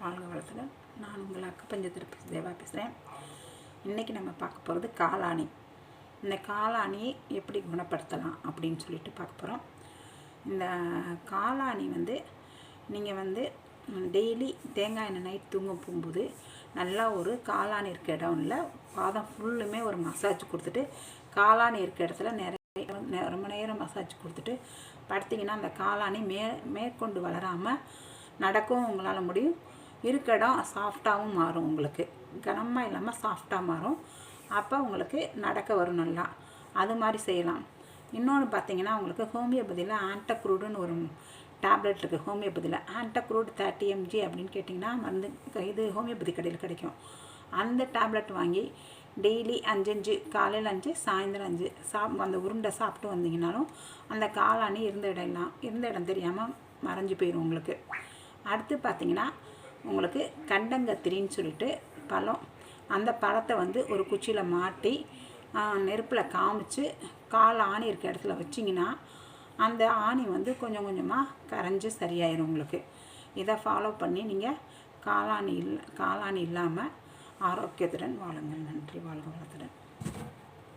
வாழ்க வளத்துடன் நான் உங்கள் அக்கு பஞ்சத்திருப்பி தேவா பேசுகிறேன் இன்றைக்கி நம்ம பார்க்க போகிறது காளானி இந்த காளானியை எப்படி குணப்படுத்தலாம் அப்படின்னு சொல்லிட்டு பார்க்க போகிறோம் இந்த காளானி வந்து நீங்கள் வந்து டெய்லி தேங்காய் எண்ணெய் நைட் தூங்க போகும்போது நல்லா ஒரு காளானி இருக்க இடம்ல பாதம் ஃபுல்லுமே ஒரு மசாஜ் கொடுத்துட்டு காளானி இருக்க இடத்துல நிறைய ரொம்ப நேரம் மசாஜ் கொடுத்துட்டு படுத்திங்கன்னா அந்த காளானி மே மேற்கொண்டு வளராமல் நடக்கவும் உங்களால் முடியும். இருக்க இடம் சாஃப்டாகவும் மாறும் உங்களுக்கு. கனமாக இல்லாமல் சாஃப்டாக மாறும். அப்போ உங்களுக்கு நடக்க வரும் நல்லா. அது மாதிரி செய்யலாம். இன்னொன்று பார்த்தீங்கன்னா உங்களுக்கு ஹோமியோபதியில் ஆன்டக்ரூடுன்னு ஒரு டேப்லெட் இருக்குது ஹோமியோபதியில் ஆன்டக்ரூட் தேர்ட்டி எம்ஜி அப்படின்னு கேட்டிங்கன்னா மருந்து இது ஹோமியோபதி கடையில் கிடைக்கும். அந்த டேப்லெட் வாங்கி டெய்லி அஞ்சஞ்சு காலையில் அஞ்சு சாயந்தரம் அஞ்சு சாப் அந்த உருண்டை சாப்பிட்டு வந்தீங்கனாலும் அந்த காளானி இருந்த இடம் எல்லாம் இருந்த இடம் தெரியாமல் மறைஞ்சு போயிடும் உங்களுக்கு. அடுத்து பார்த்தீங்கன்னா உங்களுக்கு கண்டங்கத்திரின்னு சொல்லிட்டு பழம். அந்த பழத்தை வந்து ஒரு குச்சியில் மாட்டி நெருப்பில் காமிச்சு கால் ஆணி இருக்க இடத்துல வச்சிங்கன்னா அந்த ஆணி வந்து கொஞ்சம் கொஞ்சமாக கரைஞ்சு சரியாயிடும் உங்களுக்கு. இதை ஃபாலோ பண்ணி நீங்கள் காளானி இல்லை காலாணி இல்லாமல் ஆரோக்கியத்துடன் வாழுங்கள். நன்றி வாழ்க வளத்துடன்.